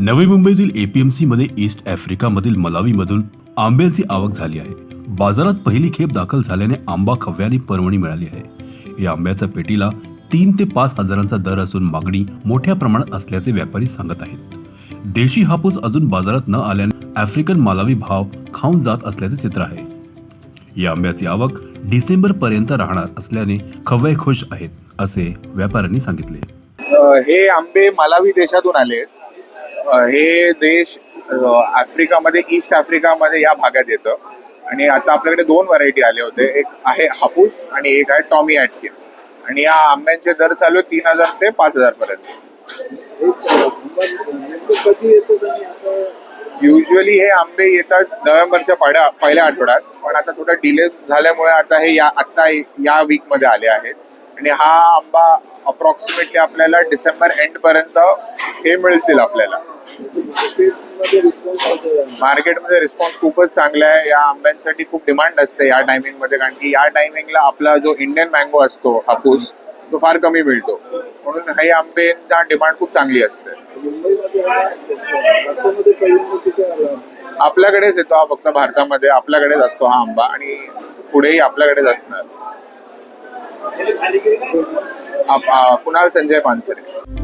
नवी मुंबईतील एपीएमसीमध्ये ईस्ट आफ्रिकामधील मलावीमधून आंब्याची आवक झाली आहे. बाजारात पहिली खेप दाखल झाल्याने आंबा खव्याने परवणी मिळाली आहे. या आंब्याच्या पेटीला तीन ते पाच हजारांचा दर असून मागणी मोठ्या प्रमाणात असल्याचे व्यापारी सांगत आहेत. देशी हापूस अजून बाजारात न आल्याने आफ्रिकन मालावी भाव खाऊन जात असल्याचे चित्र आहे. या आंब्याची आवक डिसेंबर पर्यंत राहणार असल्याने खवय खुश आहेत असे व्यापाऱ्यांनी सांगितले. हे आंबे मालावी देशातून आले हे देश आफ्रिकामध्ये ईस्ट आफ्रिकामध्ये या भागात येतं. आणि आता आपल्याकडे दोन व्हरायटी आले होते. एक आहे हापूस आणि एक आहे टॉमी ॲटकिन. आणि या आंब्यांचे दर चालू आहे तीन हजार ते पाच हजार पर्यंत. युजली हे आंबे येतात नोव्हेंबरच्या पाड्या पहिल्या आठवड्यात. पण आता थोडा डिले झाल्यामुळे आता हे या आता या वीकमध्ये आले आहेत. आणि हा आंबा अप्रॉक्सिमेटली आपल्याला डिसेंबर एंड पर्यंत हे मिळतील आपल्याला. मार्केटमध्ये रिस्पॉन्स खूपच चांगला आहे. या आंब्यांसाठी खूप डिमांड असते या टायमिंगमध्ये. कारण की या टायमिंगला आपला जो इंडियन मँगो असतो हापूस तो फार कमी मिळतो. म्हणून हे आंब्यांना डिमांड खूप चांगली असते. आपल्याकडेच येतो हा फक्त भारतामध्ये. आपल्याकडेच असतो हा आंबा आणि पुढेही आपल्याकडेच असणार. कुणाल संजय पानसरे।